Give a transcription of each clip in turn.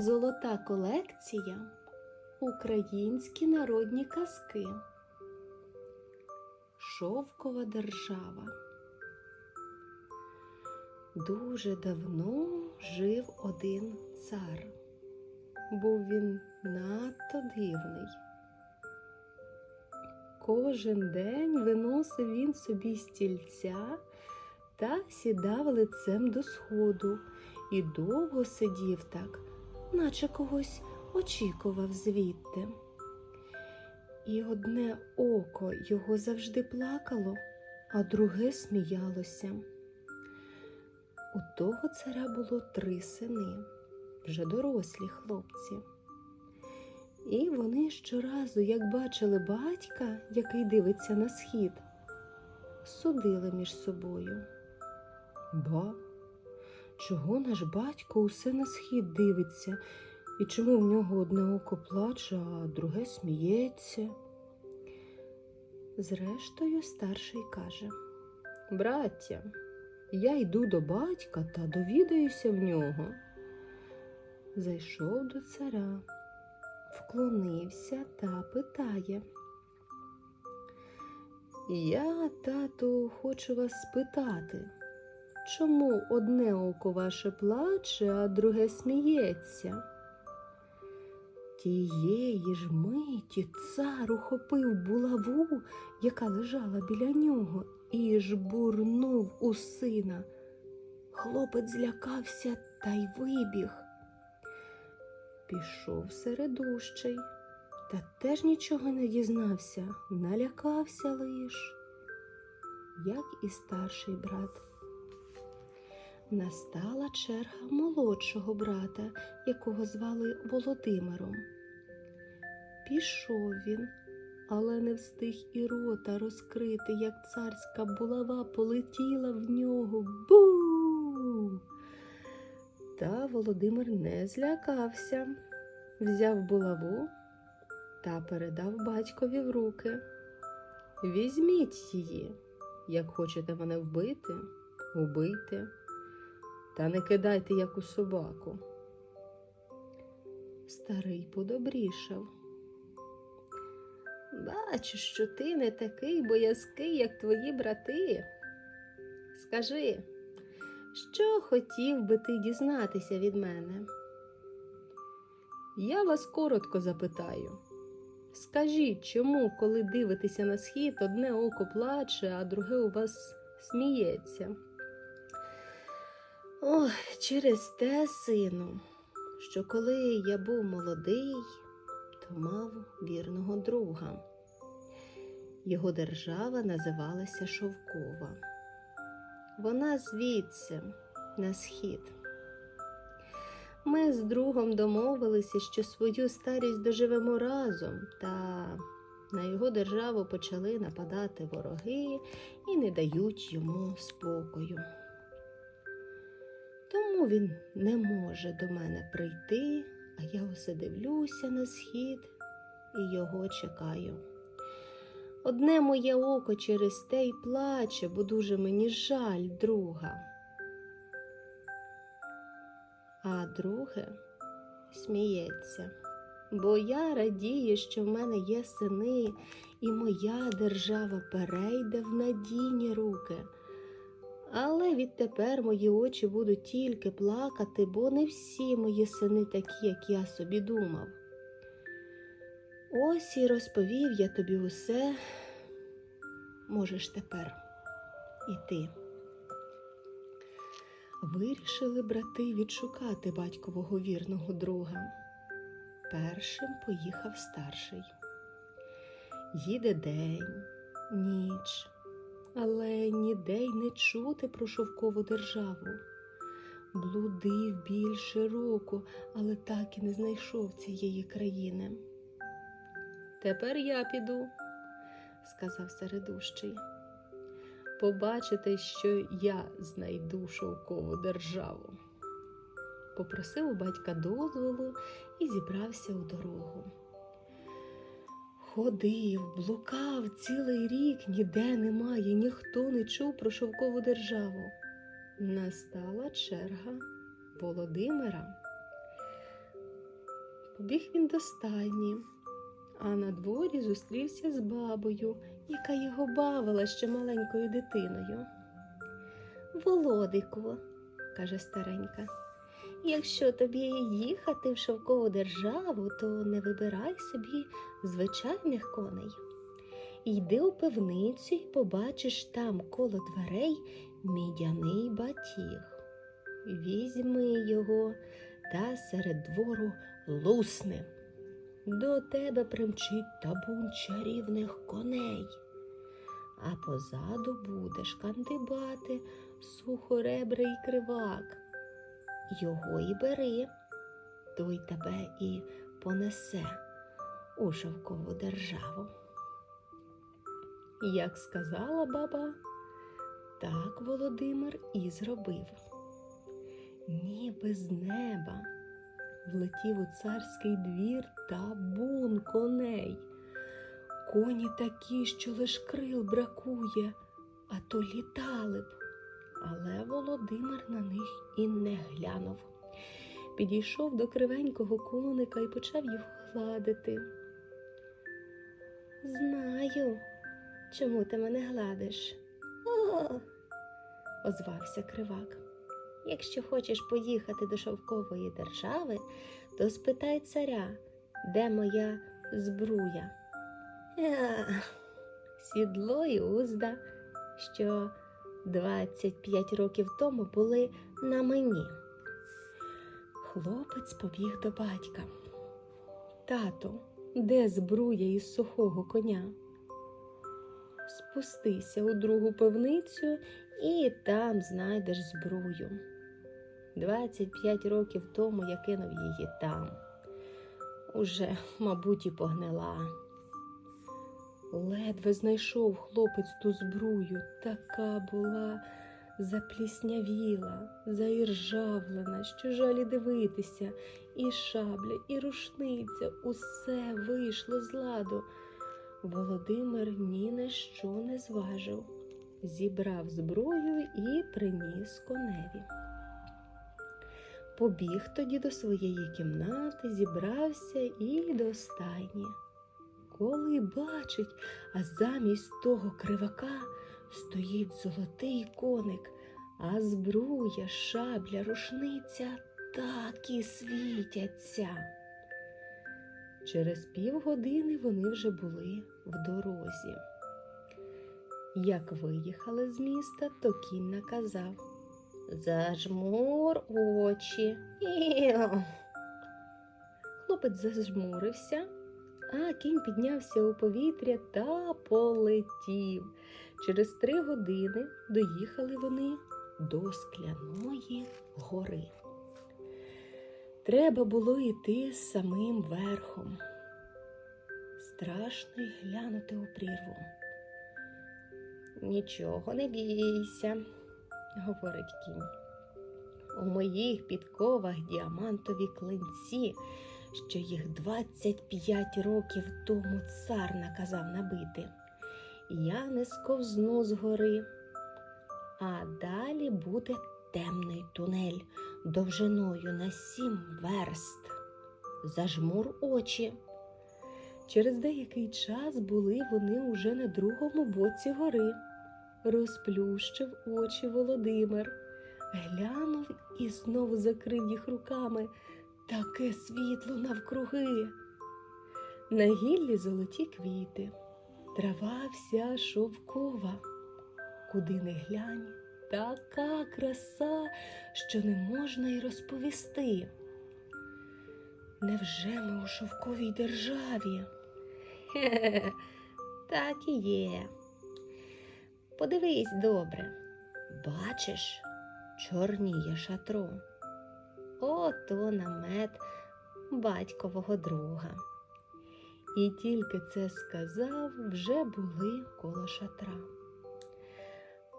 Золота колекція Українські народні казки. Шовкова держава. Дуже давно жив один цар. Був він надто дивний. Кожен день виносив він собі стільця та сідав лицем до сходу і довго сидів так, наче когось очікував звідти. І одне око його завжди плакало, а друге сміялося. У того царя було три сини, вже дорослі хлопці. І вони щоразу, як бачили батька, який дивиться на схід, судили між собою. Ба, чого наш батько усе на схід дивиться, і чому в нього одне око плаче, а друге сміється? Зрештою, старший каже Браття, я йду до батька та довідаюся в нього. Зайшов до царя, вклонився та питає. Я, тату, хочу вас спитати, чому одне око ваше плаче, а друге сміється? Тієї ж миті цар ухопив булаву, яка лежала біля нього, і жбурнув у сина. Хлопець злякався та й вибіг. Пішов середущий, та теж нічого не дізнався, налякався лиш, як і старший брат. Настала черга молодшого брата, якого звали Володимиром. Пішов він, але не встиг і рота розкрити, як царська булава полетіла в нього. Бу! Та Володимир не злякався, взяв булаву та передав батькові в руки. Візьміть її, як хочете мене вбити, убийте, та не кидайте, як у собаку. Старий подобрішав. Бачу, що ти не такий боязкий, як твої брати. Скажи, що хотів би ти дізнатися від мене? Я вас коротко запитаю. Скажіть, чому, коли дивитеся на схід, одне око плаче, а друге у вас сміється? Ой, через те, сину, що коли я був молодий, то мав вірного друга. Його держава називалася Шовкова. Вона звідси, на схід. Ми з другом домовилися, що свою старість доживемо разом, та на його державу почали нападати вороги і не дають йому спокою. Він не може до мене прийти, а я усе дивлюся на схід і його чекаю. Одне моє око через те й плаче, бо дуже мені жаль друга. А друге сміється, бо я радію, що в мене є сини, і моя держава перейде в надійні руки. Але відтепер мої очі будуть тільки плакати, бо не всі мої сини такі, як я собі думав. Ось і розповів я тобі усе, можеш тепер іти. Вирішили брати відшукати батькового вірного друга. Першим поїхав старший. Їде день, ніч, але ніде й не чути про шовкову державу. Блудив більше року, але так і не знайшов цієї країни. Тепер я піду, сказав середущий. Побачите, що я знайду шовкову державу. Попросив у батька дозволу і зібрався у дорогу. Ходив, блукав цілий рік, ніде немає, ніхто не чув про шовкову державу. Настала черга Володимира. Побіг він до стайні, а на дворі зустрівся з бабою, яка його бавила ще маленькою дитиною. Володику, каже старенька, якщо тобі їхати в шовкову державу, то не вибирай собі звичайних коней. Йди у пивницю і побачиш там коло дверей мідяний батіг. Візьми його та серед двору лусни. До тебе примчить табун чарівних коней, а позаду будеш кандибати сухоребрий кривак. Його і бери, той тебе і понесе у шовкову державу. Як сказала баба, так Володимир і зробив. Ніби з неба влетів у царський двір табун коней. Коні такі, що лиш крил бракує, а то літали б. Але Володимир на них і не глянув. Підійшов до кривенького коника і почав його гладити. Знаю, чому ти мене гладиш. О, озвався кривак. Якщо хочеш поїхати до шовкової держави, то спитай царя, де моя збруя. Сідло і узда, що 25 років тому були на мені. Хлопець побіг до батька. Тато, де збруя із сухого коня? Спустися у другу пивницю і там знайдеш збрую. 25 років тому я кинув її там. Уже, мабуть, і погнила. Ледве знайшов хлопець ту збрую, така була запліснявіла, заіржавлена, що жалі дивитися, і шабля, і рушниця, усе вийшло з ладу. Володимир ні на що не зважив, зібрав зброю і приніс коневі. Побіг тоді до своєї кімнати, зібрався і до стайні. Коли бачить, а замість того кривака стоїть золотий коник, а збруя, шабля, рушниця так і світяться. Через півгодини вони вже були в дорозі. Як виїхали з міста, то кінь наказав Зажмур очі. Іо. Хлопець зажмурився, а кінь піднявся у повітря та полетів. Через три години доїхали вони до скляної гори. Треба було йти самим верхом. Страшно й глянути у прірву. Нічого не бійся, говорить кінь. У моїх підковах діамантові клинці, що їх 25 років тому цар наказав набити. Я не сковзну з гори, а далі буде темний тунель довжиною на сім верст. Зажмур очі. Через деякий час були вони уже на другому боці гори. Розплющив очі Володимир, глянув і знову закрив їх руками. Таке світло навкруги. На гіллі золоті квіти, трава вся шовкова. Куди не глянь, така краса, що не можна й розповісти. Невже ми у шовковій державі? Хе-хе, так і є. Подивись добре, бачиш, чорніє шатро. Ото намет батькового друга. І тільки це сказав, вже були коло шатра.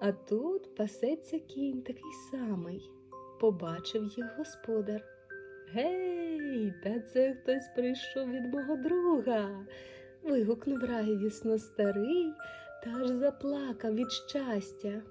А тут пасеться кінь такий самий. Побачив їх господар. Гей, та це хтось прийшов від мого друга. вигукнув радісно старий та аж заплакав від щастя.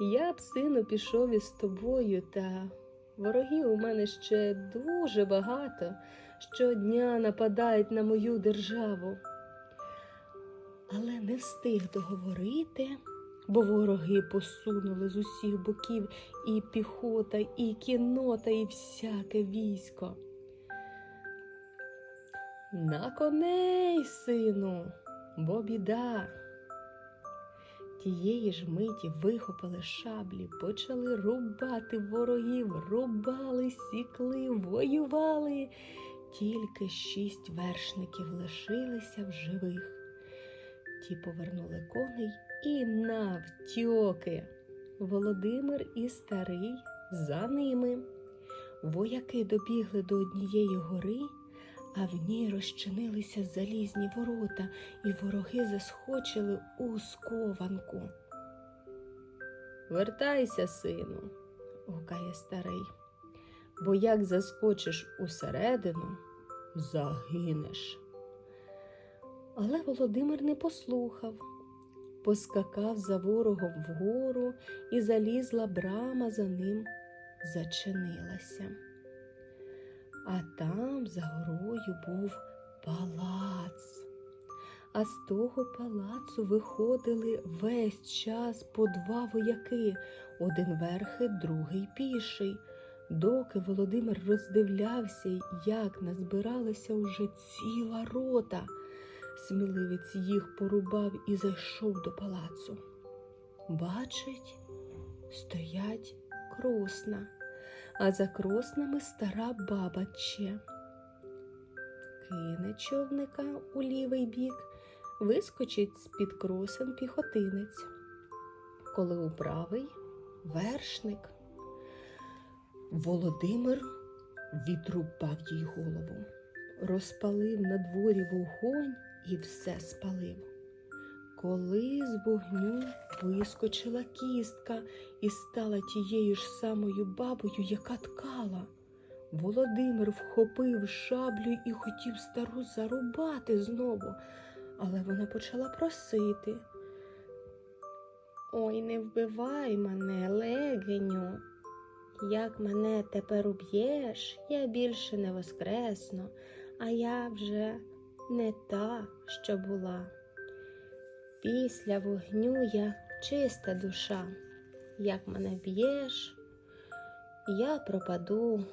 Я б, сину, пішов із тобою, та ворогів у мене ще дуже багато, щодня нападають на мою державу. Але не встиг договорити, бо вороги посунули з усіх боків і піхота, і кінота, і всяке військо. На коней, сину, бо біда. Тієї ж миті вихопили шаблі, почали рубати ворогів, рубали, сікли, воювали. Тільки шість вершників лишилися в живих. Ті повернули коней і навтьоки. Володимир і старий за ними. Вояки добігли до однієї гори, а в ній розчинилися залізні ворота, і вороги засхочили у скованку. Вертайся, сину, гукає старий, бо як заскочиш усередину, загинеш. Але Володимир не послухав, поскакав за ворогом вгору, і залізла брама за ним зачинилася. А там за горою був палац. А з того палацу виходили весь час по два вояки, один верхи, другий піший. Доки Володимир роздивлявся, як назбиралася уже ціла рота. Сміливець їх порубав і зайшов до палацу. Бачить, стоять кросна, а за кроснами стара баба че. Кине човника у лівий бік, вискочить з-під кросен піхотинець. Коли у правий вершник. Володимир відрубав їй голову, розпалив на дворі вогонь і все спалив. Коли з вогню вискочила кістка і стала тією ж самою бабою, яка ткала. Володимир вхопив шаблю і хотів стару зарубати знову, але вона почала просити. Ой, не вбивай мене, легеню. Як мене тепер уб'єш, я більше не воскресну, а я вже не та, що була. Після вогню я чиста душа. Як мене б'єш, я пропаду,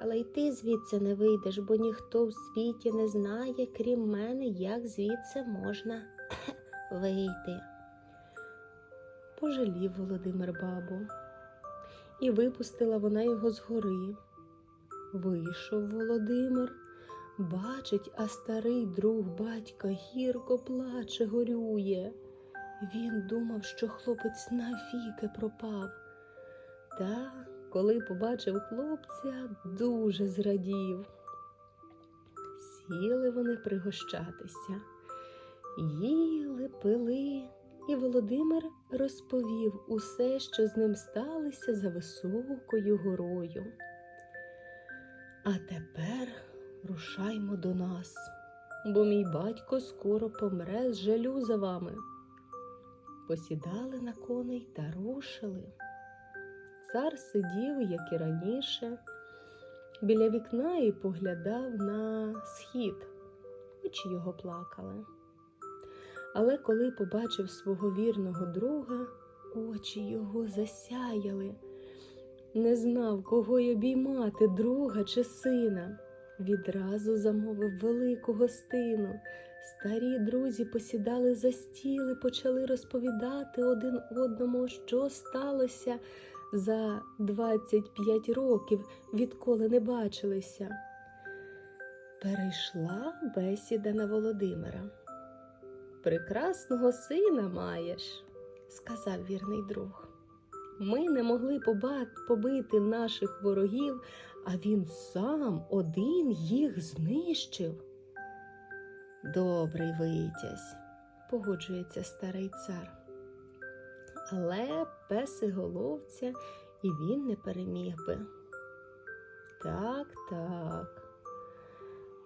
але й ти звідси не вийдеш, бо ніхто в світі не знає, крім мене, як звідси можна вийти. Пожалів Володимир бабу, і випустила вона його з гори. Вийшов Володимир. Бачить, а старий друг батька гірко плаче, горює. Він думав, що хлопець навіки пропав. Та, коли побачив хлопця, дуже зрадів. Сіли вони пригощатися, їли, пили, і Володимир розповів усе, що з ним сталося за високою горою. А тепер рушаймо до нас, бо мій батько скоро помре з жалю за вами. Посідали на коней та рушили. Цар сидів, як і раніше, біля вікна і поглядав на схід, очі його плакали. Але коли побачив свого вірного друга, очі його засяяли. Не знав, кого й обіймати, друга чи сина. Відразу замовив велику гостину. Старі друзі посідали за стіл і почали розповідати один одному, що сталося за 25 років, відколи не бачилися. Перейшла бесіда на Володимира. Прекрасного сина маєш, сказав вірний друг. Ми не могли побити наших ворогів, а він сам один їх знищив. Добрий витязь, погоджується старий цар. Але песиголовця і він не переміг би. Так, так.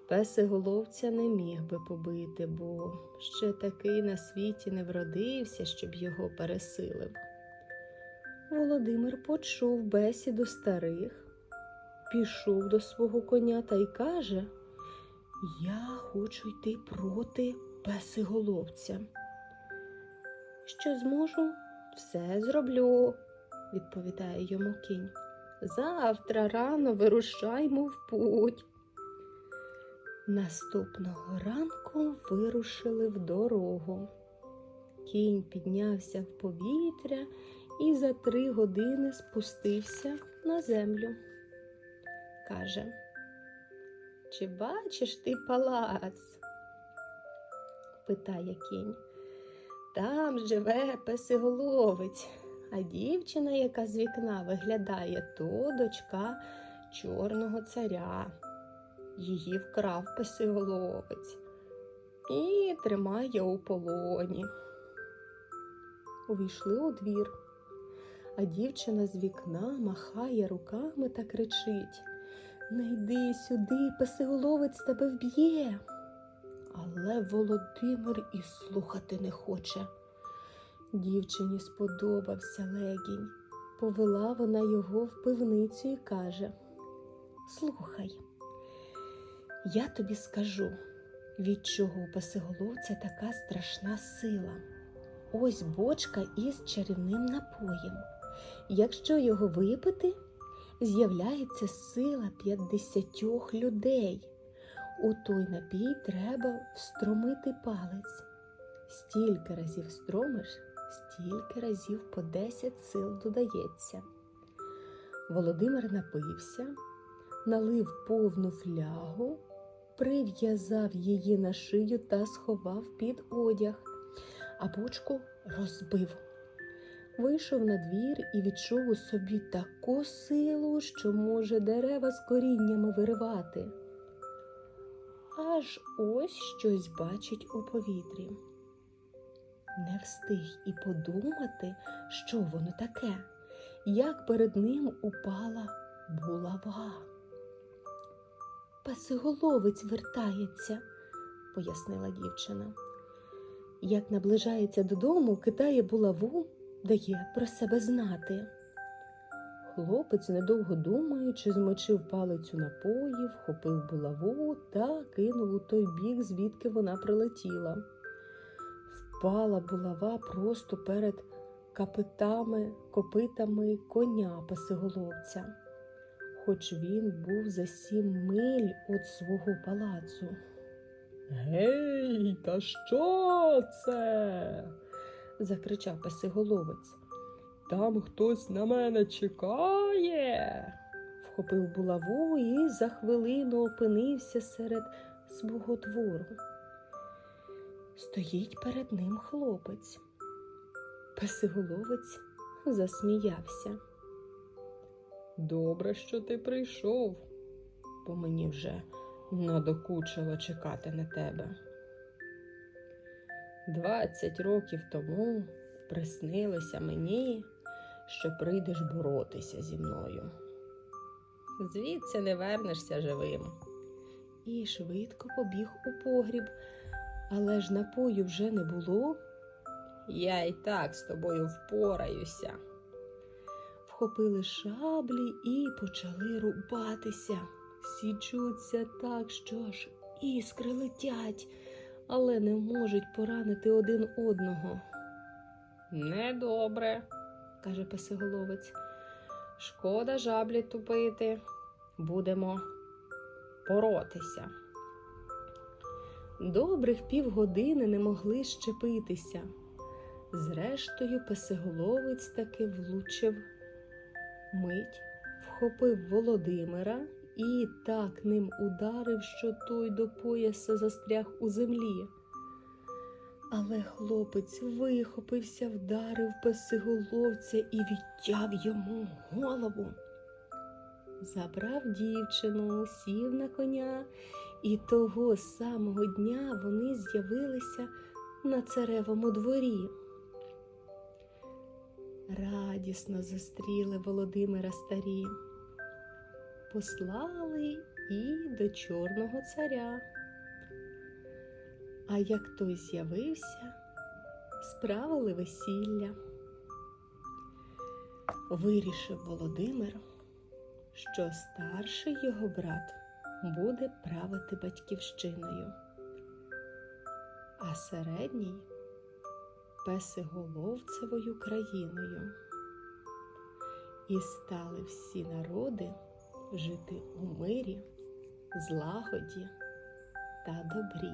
Песиголовця не міг би побити, бо ще такий на світі не вродився, щоб його пересилив. Володимир почув бесіду старих, пішов до свого коня та й каже Я хочу йти проти песиголовця. Що зможу, все зроблю, відповідає йому кінь. Завтра рано вирушаймо в путь. Наступного ранку вирушили в дорогу. Кінь піднявся в повітря і за три години спустився на землю. Каже, чи бачиш ти палац? питає кінь. Там живе песиголовець, а дівчина, яка з вікна виглядає, то дочка чорного царя. Її вкрав песиголовець і тримає у полоні. Увійшли у двір, а дівчина з вікна махає руками та кричить Не йди сюди, песиголовець тебе вб'є. Але Володимир і слухати не хоче. Дівчині сподобався легінь. Повела вона його в пивницю і каже Слухай, я тобі скажу, від чого у песиголовця така страшна сила. Ось бочка із чарівним напоєм. Якщо його випити, з'являється сила п'ятдесятьох людей. У той напій треба встромити палець. Стільки разів стромиш, стільки разів по десять сил додається. Володимир напився, налив повну флягу, прив'язав її на шию та сховав під одяг, а бочку розбив. Вийшов на двір і відчув у собі таку силу, що може дерева з коріннями виривати. Аж ось щось бачить у повітрі. Не встиг і подумати, що воно таке, як перед ним упала булава. Песиголовець вертається, пояснила дівчина. Як наближається додому, кидає булаву, дає про себе знати. Хлопець, недовго думаючи, змочив палицю напоїв, вхопив булаву та кинув у той бік, звідки вона прилетіла. Впала булава просто перед капитами, копитами коня пасиголовця, хоч він був за сім миль від свого палацу. Гей, та що це? Закричав песиголовець. Там хтось на мене чекає. Вхопив булаву і за хвилину опинився серед свого двору. Стоїть перед ним хлопець. Песиголовець засміявся. Добре, що ти прийшов, бо мені вже надокучило чекати на тебе. Двадцять років тому приснилося мені, що прийдеш боротися зі мною. Звідси не вернешся живим. І швидко побіг у погріб, але ж напою вже не було. Я й так з тобою впораюся. Вхопили шаблі і почали рубатися. Січуться так, що аж іскри летять, але не можуть поранити один одного. Недобре, каже песиголовець. Шкода жаблі тупити. Будемо боротися. Добрих півгодини не могли щепитися. Зрештою, песиголовець таки влучив мить, вхопив Володимира і так ним ударив, що той до пояса застряг у землі. Але хлопець вихопився, вдарив песиголовця і відтяв йому голову. Забрав дівчину, сів на коня, і того самого дня вони з'явилися на царевому дворі. Радісно зустріли Володимира старі, послали і до чорного царя. А як той з'явився, справили весілля. Вирішив Володимир, що старший його брат буде правити батьківщиною, а середній песиголовцевою країною. І стали всі народи жити у мирі, злагоді та добрі.